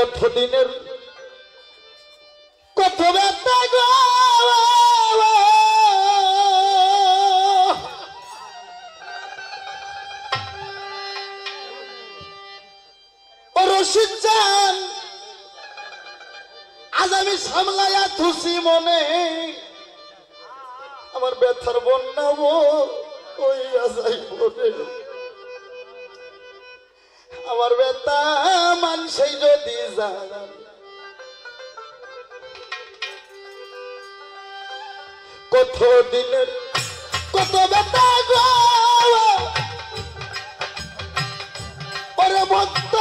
কত দিনের? কত ব্যথা গো! ও আজ আমি সামলাইয়া থুসি মনে। আমার ব্যথার বন্যাবো ওই আসাই পড়ে আমার বেতা মানসই যদি কত দিনের, কত বেতা গো ওরে ভক্ত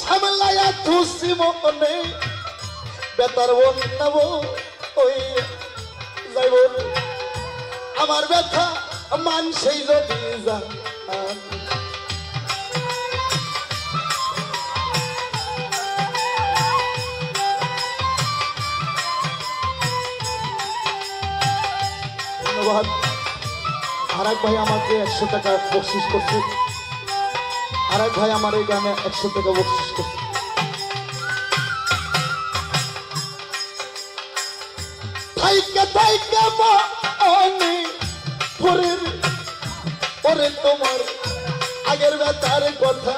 সামলাইয়া তুসি মনে। বেতার বন্যাব ওই যাইব আমার ব্যথা মানসই যদি জান ধন্যবাদ। আর এক ভাই আমাকে একশো টাকা বকশিস করছে। আর এক ভাই আমার এই গানে একশো টাকা বকশিস করছে। পরে তোমার আগের বেতার কথা।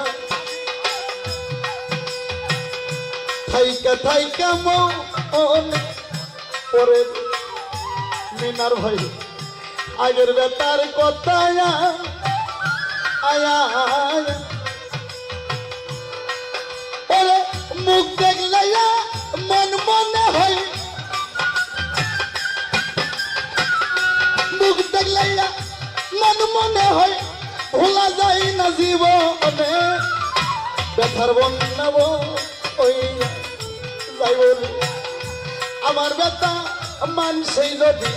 থাইকা থাইকা মনে পরের মিনার ভাই আগের বেতার কথা আয়া মুখ দেখলে মন মনে হয়। মুখ দেখলে মন মনে হয়। ভোলা যায় না জীবনে। ব্যথার বন্যাব ওই যাইব রে। আমার ব্যথা মানসই যদি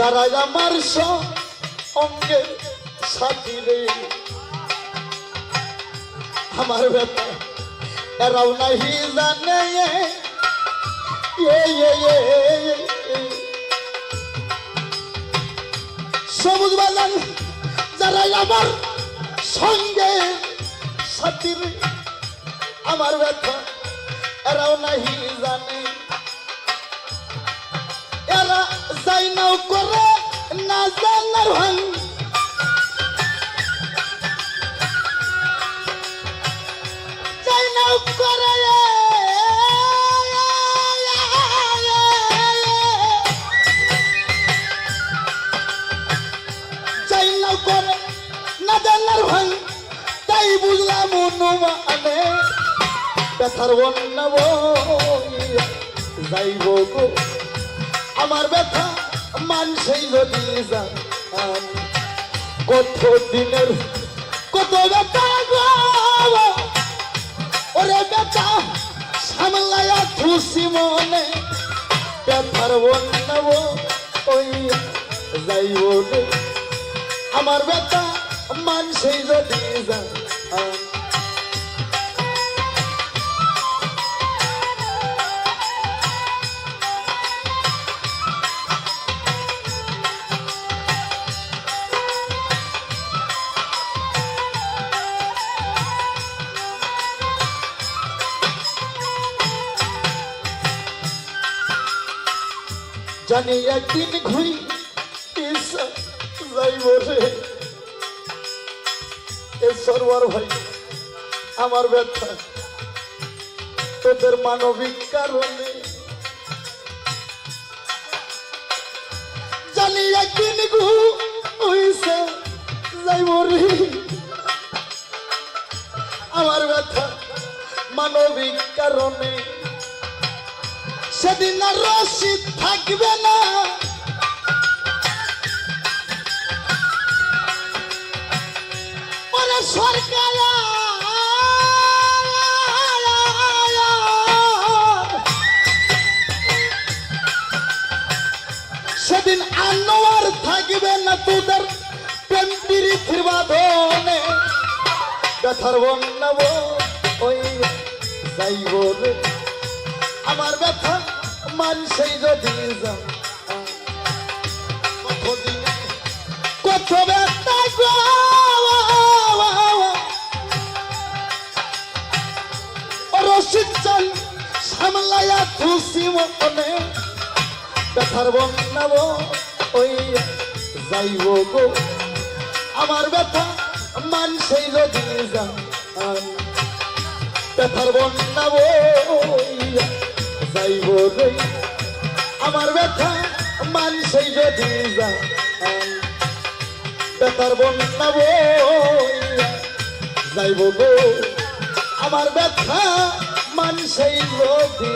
যারা আমার অঙ্গে সাথী রে। আমার ব্যাপার, এরাও নাহি জানে। সবুজ বাজান যারা আমার সঙ্গে সাথী রে। আমার ব্যথা এরাও নাহি জানে। ব্যথার বন্যা যাইব গো। আমার ব্যথা মানসই যদি কত দিনের, কত ব্যথা ওরে ব্যথা, সামলায়া খুশি মনে। ব্যথার বন্যাব ওই যাইব আমার ব্যথা মানসই যদি যান জানি একদিন ঘুরি যাইব রে এ সরোয়ার ভাই, আমার ব্যথা। তোদের মানবিক কারণে। জানি একদিন ঘুইসা যাইব রে আমার ব্যথা মানবিক কারণে। সেদিন আর রশিদ থাকবে না। সেদিন আনোয়ার থাকবে না তোদের প্রেম প্রীতির বাঁধনে। ব্যথার বন্যাব ওই যাইব আমার ব্যথা মানুষই যদি কত ব্যথা গো। রসিদ চাল বন্যাব ওই যাইব গো। আমার ব্যথা মানসেই যদি যান ব্যথার বন্যাব যাইব বলে আমার ব্যথা মানসেই যদি যা। ব্যথার বন্যা আমার ব্যথা মানসেই যদি